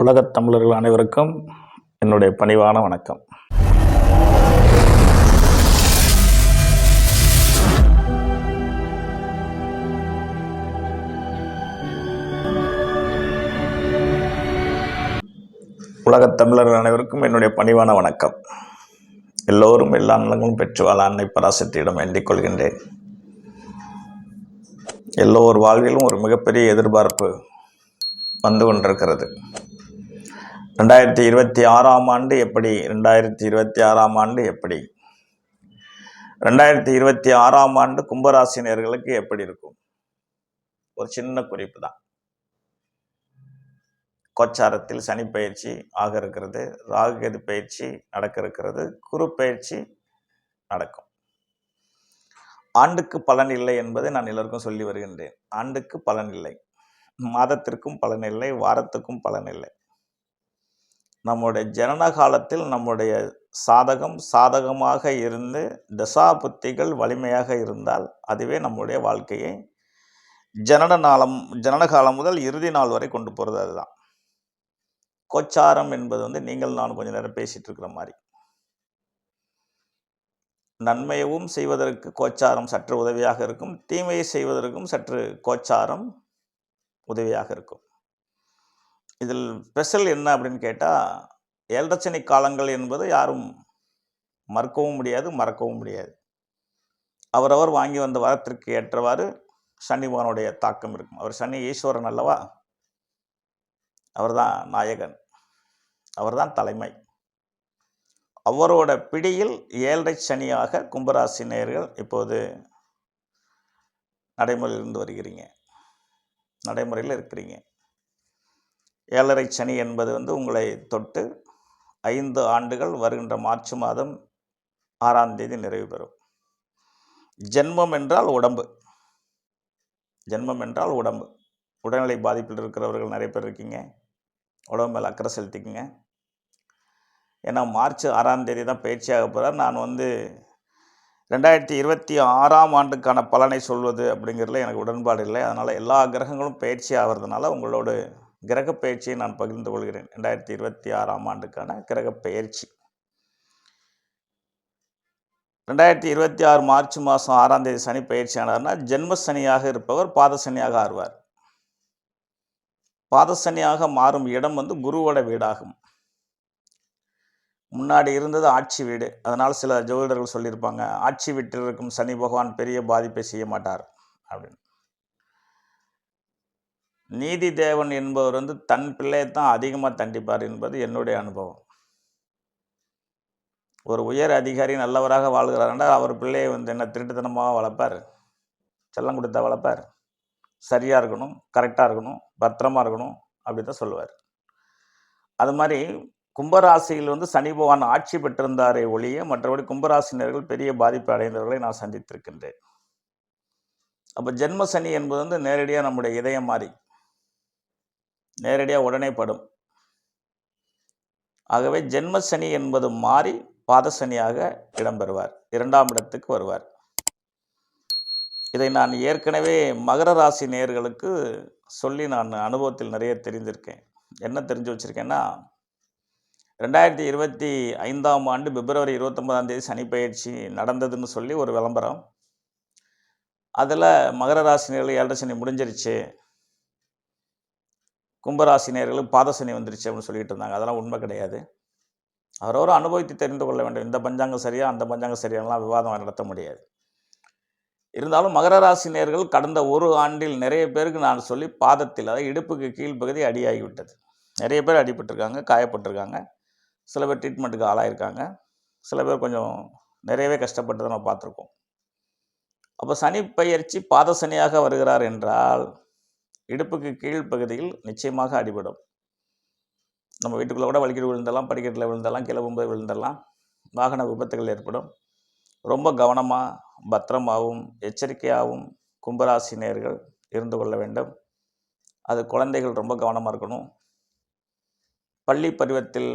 உலகத் தமிழர்கள் அனைவருக்கும் என்னுடைய பணிவான வணக்கம். உலகத் தமிழர்கள் அனைவருக்கும் என்னுடைய பணிவான வணக்கம். எல்லோரும் எல்லா நலங்களும் பெற்று வாழ அன்னை பராசக்தியிடம் வேண்டிக் கொள்கின்றேன். எல்லோர் வாழ்விலும் ஒரு மிகப்பெரிய எதிர்பார்ப்பு வந்து கொண்டிருக்கிறது. ரெண்டாயிரத்தி இருபத்தி ஆறாம் ஆண்டு எப்படி? ரெண்டாயிரத்தி இருபத்தி ஆறாம் ஆண்டு எப்படி? ரெண்டாயிரத்தி இருபத்தி ஆறாம் ஆண்டு கும்பராசினியர்களுக்கு எப்படி இருக்கும்? ஒரு சின்ன குறிப்பு தான். கோச்சாரத்தில் சனி பயிற்சி ஆக இருக்கிறது ராகுகேது பயிற்சி நடக்க இருக்கிறது குரு பயிற்சி நடக்கும். ஆண்டுக்கு பலன் இல்லை என்பதை நான் எல்லோருக்கும் சொல்லி வருகின்றேன். ஆண்டுக்கு பலன் இல்லை. மாதத்திற்கும் பலன் இல்லை வாரத்துக்கும் பலன் இல்லை. நம்முடைய ஜனன காலத்தில் நம்முடைய சாதகம் சாதகமாக இருந்து தசா புத்திகள் வலிமையாக இருந்தால் அதுவே நம்முடைய வாழ்க்கையை ஜனன நாளம் ஜனன காலம் முதல் இறுதி நாள் வரை கொண்டு போகிறது அதுதான். கோச்சாரம் என்பது வந்து நீங்கள் நான் கொஞ்சம் நேரம் பேசிகிட்டு இருக்கிற மாதிரி. நன்மையவும் செய்வதற்கு கோச்சாரம் சற்று உதவியாக இருக்கும் தீமையை செய்வதற்கும் சற்று கோச்சாரம் உதவியாக இருக்கும். இதில் ஸ்பெஷல் என்ன அப்படின்னு கேட்டால் ஏழரச்சனை காலங்கள் என்பது யாரும் மறுக்கவும் முடியாது மறக்கவும் முடியாது. அவரவர் வாங்கி வந்த வரத்திற்கு ஏற்றவாறு சனிபகனுடைய தாக்கம் இருக்கும். அவர் சனி ஈஸ்வரன் அல்லவா? அவர்தான் நாயகன். அவர்தான் தலைமை. அவரோட பிடியில் ஏழரை சனியாக கும்பராசி நேயர்கள் இப்போது நடைமுறையில் இருந்து வருகிறீங்க. நடைமுறையில் இருக்கிறீங்க. ஏழரை சனி என்பது வந்து உங்களை தொட்டு ஐந்து ஆண்டுகள் வருகின்ற மார்ச் மாதம் ஆறாம் தேதி நிறைவு பெறும். ஜென்மம் என்றால் உடம்பு. ஜென்மம் என்றால் உடம்பு. உடல்நிலை பாதிப்பில் இருக்கிறவர்கள் நிறைய பேர் இருக்கீங்க. உடம்பு மேலே அக்கறை செலுத்திக்கங்க. ஏன்னா மார்ச் ஆறாம் தேதி தான் பயிற்சியாக போகிறார் நான் வந்து ரெண்டாயிரத்தி இருபத்தி ஆறாம் ஆண்டுக்கான பலனை சொல்வது அப்படிங்கிறதுல எனக்கு உடன்பாடு இல்லை. அதனால் எல்லா கிரகங்களும் பயிற்சி ஆகிறதுனால உங்களோட கிரக பயிற்சியை நான் பகிர்ந்து கொள்கிறேன். ரெண்டாயிரத்தி இருபத்தி ஆறாம் ஆண்டுக்கான கிரக பயிற்சி ரெண்டாயிரத்தி இருபத்தி ஆறு மார்ச் மாதம் ஆறாம் தேதி சனி பயிற்சியானார்னா ஜென்ம சனியாக இருப்பவர் பாத சனியாக ஆறுவார். பாத சனியாக மாறும் இடம் வந்து குருவோட வீடாகும். முன்னாடி இருந்தது ஆட்சி வீடு. அதனால் சில ஜோதிடர்கள் சொல்லியிருப்பாங்க ஆட்சி வீட்டில் இருக்கும் சனி பகவான் பெரிய பாதிப்பை செய்ய மாட்டார் அப்படின்னு. நீதி தேவன் என்பவர் வந்து தன் பிள்ளையை தான் அதிகமாக தண்டிப்பார் என்பது என்னுடைய அனுபவம். ஒரு உயர் அதிகாரி நல்லவராக வாழ்கிறாருன்னா அவர் பிள்ளையை வந்து என்ன திருட்டுத்தனமாக வளர்ப்பார்? செல்லம் கொடுத்தா வளர்ப்பார். சரியாக இருக்கணும் கரெக்டாக இருக்கணும் பத்திரமா இருக்கணும் அப்படி தான் சொல்லுவார். அது மாதிரி கும்பராசியில் வந்து சனி பகவான் ஆட்சி பெற்றிருந்தாரே ஒழிய மற்றபடி கும்பராசினர்கள் பெரிய பாதிப்பு அடைந்தவர்களை நான் சந்தித்திருக்கின்றேன். அப்போ ஜென்ம சனி என்பது வந்து நேரடியாக நம்முடைய இதயம் மாதிரி நேரடியாக உடனே படும். ஆகவே ஜென்ம சனி என்பது மாறி பாதசனியாக இடம்பெறுவார் இரண்டாம் இடத்துக்கு வருவார். இதை நான் ஏற்கனவே மகர ராசி நேர்களுக்கு சொல்லி நான் அனுபவத்தில் நிறைய தெரிந்திருக்கேன். என்ன தெரிஞ்சு வச்சுருக்கேன்னா ரெண்டாயிரத்தி இருபத்தி ஐந்தாம் ஆண்டு பிப்ரவரி இருபத்தொம்பதாம் தேதி சனி பயிற்சி நடந்ததுன்னு சொல்லி ஒரு விளம்பரம். அதில் மகர ராசி நேர்கள் ஏழரை சனி முடிஞ்சிருச்சு. கும்பராசினியர்களுக்கு பாதசனி வந்துருச்சு அப்படின்னு சொல்லிட்டு இருந்தாங்க. அதெல்லாம் உண்மை கிடையாது. அவரவர் அனுபவித்து தெரிந்து கொள்ள வேண்டும். இந்த பஞ்சாங்கம் சரியா அந்த பஞ்சாங்கம் சரியானலாம் விவாதம் நடத்த முடியாது. இருந்தாலும் மகர ராசினியர்கள் கடந்த ஒரு ஆண்டில் நிறைய பேருக்கு நான் சொல்லி பாதத்தில் அதாவது இடுப்புக்கு கீழ்ப்பகுதி அடியாகிவிட்டது. நிறைய பேர் அடிபட்டிருக்காங்க காயப்பட்டிருக்காங்க. சில பேர் ட்ரீட்மெண்ட்டுக்கு ஆளாயிருக்காங்க. சில பேர் கொஞ்சம் நிறையவே கஷ்டப்பட்டு நம்ம பார்த்துருக்கோம். அப்போ சனி பயிற்சி பாத சனியாக வருகிறார் என்றால் இடுப்புக்கு கீழ் பகுதியில் நிச்சயமாக அடிபடும். நம்ம வீட்டுக்குள்ளே கூட வலிக்கிட்டு விழுந்தெல்லாம் படிக்கட்டில் விழுந்தெல்லாம் கிளம்பும்போது விழுந்தெல்லாம் வாகன விபத்துகள் ஏற்படும். ரொம்ப கவனமாக பத்திரமாகவும் எச்சரிக்கையாகவும் கும்பராசினியர்கள் இருந்து கொள்ள வேண்டும். அது குழந்தைகள் ரொம்ப கவனமாக இருக்கணும். பள்ளி பருவத்தில்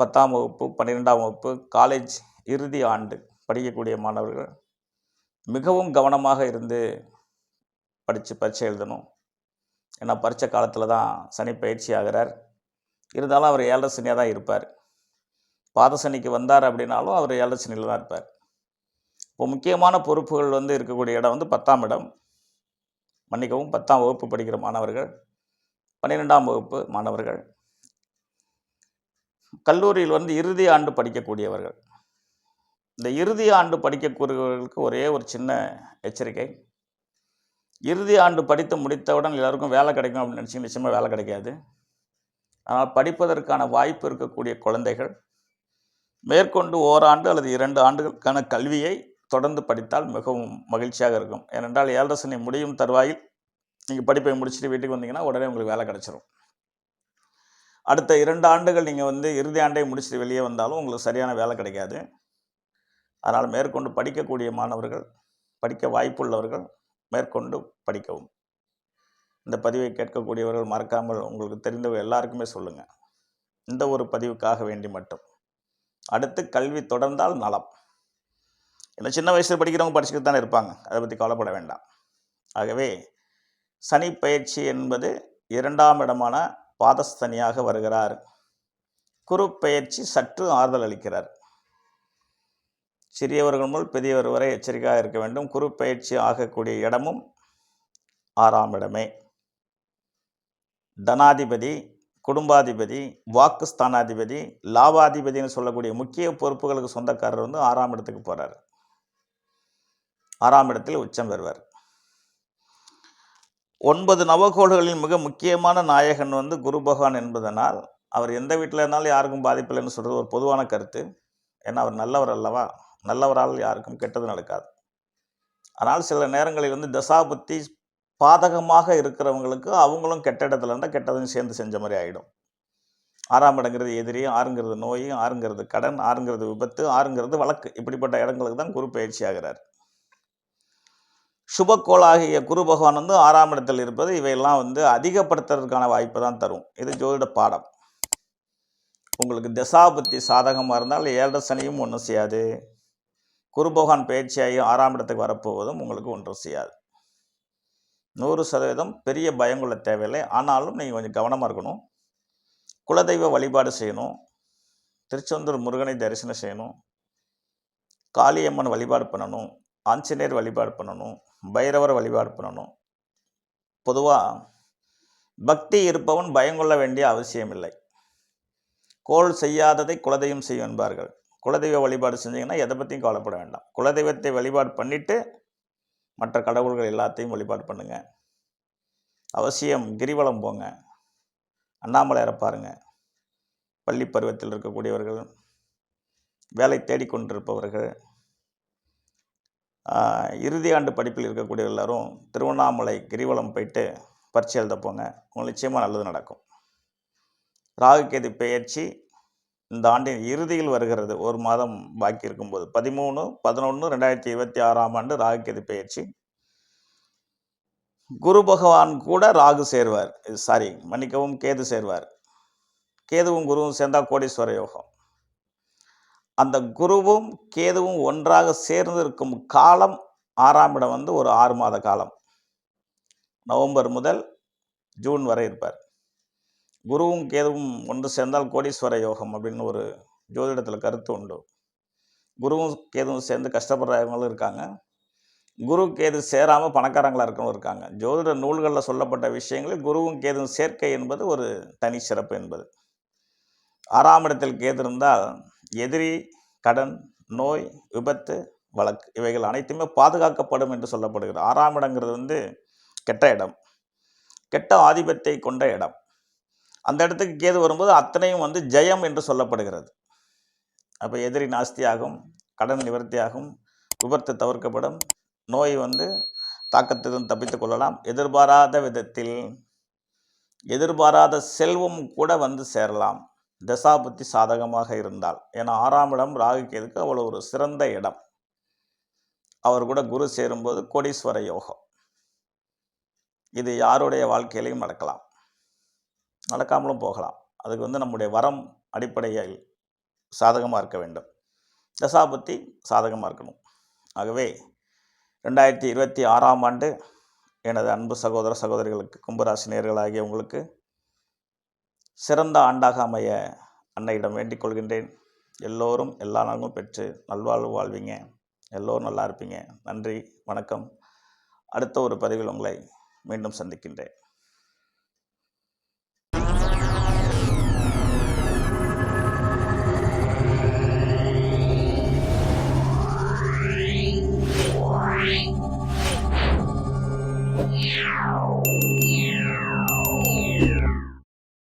பத்தாம் வகுப்பு பன்னிரெண்டாம் வகுப்பு காலேஜ் இறுதி ஆண்டு படிக்கக்கூடிய மாணவர்கள் மிகவும் கவனமாக இருந்து படித்து பரீட்சை எழுதணும். ஏன்னா பரிச்ச காலத்தில் தான் சனி பயிற்சி ஆகிறார். இருந்தாலும் அவர் ஏழரை சனியாக தான் இருப்பார். பாதசனிக்கு வந்தார் அப்படின்னாலும் அவர் ஏழரை சனியில் தான் இருப்பார். இப்போ முக்கியமான பொறுப்புகள் வந்து இருக்கக்கூடிய இடம் வந்து பத்தாம் இடம். மன்னிக்கவும் பத்தாம் வகுப்பு படிக்கிற மாணவர்கள் பன்னிரெண்டாம் வகுப்பு மாணவர்கள். கல்லூரியில் வந்து இறுதி ஆண்டு படிக்கக்கூடியவர்கள். இந்த இறுதி ஆண்டு படிக்கக்கூடியவர்களுக்கு ஒரே ஒரு சின்ன எச்சரிக்கை. இறுதி ஆண்டு படித்து முடித்தவுடன் எல்லாருக்கும் வேலை கிடைக்கும் அப்படின்னு நினச்சி நிச்சயமாக வேலை கிடைக்காது. ஆனால் படிப்பதற்கான வாய்ப்பு இருக்கக்கூடிய குழந்தைகள் மேற்கொண்டு ஓராண்டு அல்லது இரண்டு ஆண்டுகளுக்கான கல்வியை தொடர்ந்து படித்தால் மிகவும் மகிழ்ச்சியாக இருக்கும். ஏனென்றால் ஏழரசனை முடியும் தருவாயில் நீங்கள் படிப்பை முடிச்சுட்டு வீட்டுக்கு வந்தீங்கன்னா உடனே உங்களுக்கு வேலை கிடச்சிரும். அடுத்த இரண்டு ஆண்டுகள் நீங்கள் வந்து இறுதி ஆண்டை முடிச்சுட்டு வெளியே வந்தாலும் உங்களுக்கு சரியான வேலை கிடைக்காது. அதனால் மேற்கொண்டு படிக்கக்கூடிய மாணவர்கள் படிக்க வாய்ப்புள்ளவர்கள் மேற்கொண்டு படிக்கவும். இந்த பதிவை கேட்கக்கூடியவர்கள் மறக்காமல் உங்களுக்கு தெரிந்தவ எல்லாருக்குமே சொல்லுங்கள் இந்த ஒரு பதிவுக்காக வேண்டி மட்டும். அடுத்து கல்வி தொடர்ந்தால் நலம். இல்லை சின்ன வயசில் படிக்கிறவங்க படிச்சுக்கிட்டு தானே இருப்பாங்க. அதை பற்றி கவலைப்பட வேண்டாம். ஆகவே சனி பயிற்சி என்பது இரண்டாம் இடமான பாதஸ்தனியாக வருகிறார். குரு பயிற்சி சற்று ஆறுதல் அளிக்கிறார். சிறியவர்கள் முதல் பெரியவர் வரை எச்சரிக்கையாக இருக்க வேண்டும். குரு பயிற்சி ஆகக்கூடிய இடமும் ஆறாம் இடமே. தனாதிபதி குடும்பாதிபதி வாக்கு ஸ்தானாதிபதி லாபாதிபதினு சொல்லக்கூடிய முக்கிய பொறுப்புகளுக்கு சொந்தக்காரர் வந்து ஆறாம் இடத்துக்கு போகிறார் ஆறாம் இடத்தில் உச்சம் பெறுவார். ஒன்பது நவகோள்களின் மிக முக்கியமான நாயகன் வந்து குரு பகவான் என்பதனால் அவர் எந்த வீட்டில் இருந்தாலும் யாருக்கும் பாதிப்பில்லைன்னு சொல்கிறது ஒரு பொதுவான கருத்து. ஏன்னா அவர் நல்லவர் அல்லவா? நல்லவரால் யாருக்கும் கெட்டது நடக்காது. ஆனால் சில நேரங்களில் வந்து தசாபுத்தி பாதகமாக இருக்கிறவங்களுக்கு அவங்களும் கெட்ட இடத்துல இருந்தால் கெட்டதும் சேர்ந்து செஞ்ச மாதிரி ஆகிடும் ஆறாம் இடங்கிறது எதிரி ஆறுங்கிறது நோய் ஆறுங்கிறது கடன் ஆறுங்கிறது விபத்து ஆறுங்கிறது வழக்கு. இப்படிப்பட்ட இடங்களுக்கு தான் குரு பயிற்சி ஆகிறார். சுபக்கோளாகிய குரு பகவான் வந்து ஆறாம் இடத்தில் இருப்பது இவையெல்லாம் வந்து அதிகப்படுத்துறதுக்கான வாய்ப்பு தான் தரும். இது ஜோதிட பாடம். உங்களுக்கு தசாபுத்தி சாதகமாக இருந்தால் ஏழரை சனியும் ஒன்றும் செய்யாது. குருபகவான் பயிற்சியாகியும் ஆறாம் இடத்துக்கு வரப்போவதும் உங்களுக்கு ஒன்றும் செய்யாது. நூறு சதவீதம் பெரிய பயம் தேவையில்லை. ஆனாலும் நீங்கள் கொஞ்சம் கவனமாக இருக்கணும். குலதெய்வ வழிபாடு செய்யணும். திருச்செந்தூர் முருகனை தரிசனம் செய்யணும். காளியம்மன் வழிபாடு பண்ணணும். ஆஞ்சநேயர் வழிபாடு பண்ணணும். பைரவர் வழிபாடு பண்ணணும். பொதுவாக பக்தி இருப்பவன் பயங்கொள்ள வேண்டிய அவசியம் இல்லை கோள் செய்யாததை குலதெய்வம் செய்யும் என்பார்கள். குலதெய்வ வழிபாடு செஞ்சீங்கன்னா எதை பற்றியும் கவலைப்பட வேண்டாம். குலதெய்வத்தை வழிபாடு பண்ணிவிட்டு மற்ற கடவுள்கள் எல்லாத்தையும் வழிபாடு பண்ணுங்கள் அவசியம் கிரிவலம் போங்க. அண்ணாமலை இறப்பாருங்க பள்ளி பருவத்தில் இருக்கக்கூடியவர்கள் வேலை தேடிக்கொண்டிருப்பவர்கள் இறுதி ஆண்டு படிப்பில் இருக்கக்கூடிய எல்லோரும் திருவண்ணாமலை கிரிவலம் போயிட்டு பரீட்சை எழுத போங்க. உங்களுக்கு நிச்சயமாக நல்லது நடக்கும். ராகுகேது பெயர்ச்சி இந்த ஆண்டின் இறுதியில் வருகிறது. ஒரு மாதம் பாக்கி இருக்கும்போது. பதிமூணு பதினொன்று ரெண்டாயிரத்தி இருபத்தி ஆறாம் ஆண்டு ராகுகேது பெயர்ச்சி. குரு பகவான் கூட ராகு சேர்வார். சாரி மன்னிக்கவும் கேது சேர்வார். கேதுவும் குருவும் சேர்ந்தா கோடீஸ்வர யோகம். அந்த குருவும் கேதுவும் ஒன்றாக சேர்ந்து இருக்கும் காலம் ஆறாம் இடம் வந்து ஒரு ஆறு மாத காலம். நவம்பர் முதல் ஜூன் வரை இருப்பார். குருவும் கேதுவும் ஒன்று சேர்ந்தால் கோடீஸ்வர யோகம் அப்படின்னு ஒரு ஜோதிடத்தில் கருத்து உண்டு. குருவும் கேதுவும் சேர்ந்து கஷ்டப்படுறவங்களும் இருக்காங்க. குரு கேது சேராமல் பணக்காரங்களாக இருக்கவும் இருக்காங்க. ஜோதிட நூல்களில் சொல்லப்பட்ட விஷயங்களில் குருவும் கேதுவும் சேர்க்கை என்பது ஒரு தனி சிறப்பு என்பது. ஆறாம் இடத்தில் கேது இருந்தால் எதிரி கடன் நோய் விபத்து வழக்கு இவைகள் அனைத்துமே பாதுகாக்கப்படும் என்று சொல்லப்படுகிறது. ஆறாம் இடங்கிறது வந்து கெட்ட இடம். கெட்ட ஆதிபத்தை கொண்ட இடம். அந்த இடத்துக்கு கேது வரும்போது அத்தனையும் வந்து ஜெயம் என்று சொல்லப்படுகிறது. அப்போ எதிரி நாஸ்தியாகும் கடன் நிவர்த்தியாகும் விபத்து தவிர்க்கப்படும் நோய் வந்து தாக்கத்திலும் தப்பித்துக் கொள்ளலாம். எதிர்பாராத விதத்தில் எதிர்பாராத செல்வம் கூட வந்து சேரலாம். தசாபுத்தி சாதகமாக இருந்தால். ஏன்னா ஆறாம் இடம் ராகு கேதுக்கு அவ்வளோ ஒரு சிறந்த இடம். அவர் கூட குரு சேரும்போது கோடீஸ்வர யோகம். இது யாருடைய வாழ்க்கையிலையும் நடக்கலாம். நடக்காமலும் போகலாம். அதுக்கு வந்து நம்முடைய வரம் அடிப்படையில் சாதகமாக இருக்க வேண்டும். தசாபுத்தி சாதகமாக இருக்கணும். ஆகவே ரெண்டாயிரத்தி இருபத்தி ஆறாம் ஆண்டு எனது அன்பு சகோதர சகோதரிகளுக்கு கும்பராசி நேர்களாகிய உங்களுக்கு சிறந்த ஆண்டாக அமைய அன்னையிடம் வேண்டிக் கொள்கின்றேன். எல்லோரும் எல்லா நாளும் பெற்று நல்வாழ்வு வாழ்வீங்க. எல்லோரும் நல்லா இருப்பீங்க. நன்றி வணக்கம். அடுத்த ஒரு பதிவில் உங்களை மீண்டும் சந்திக்கின்றேன்.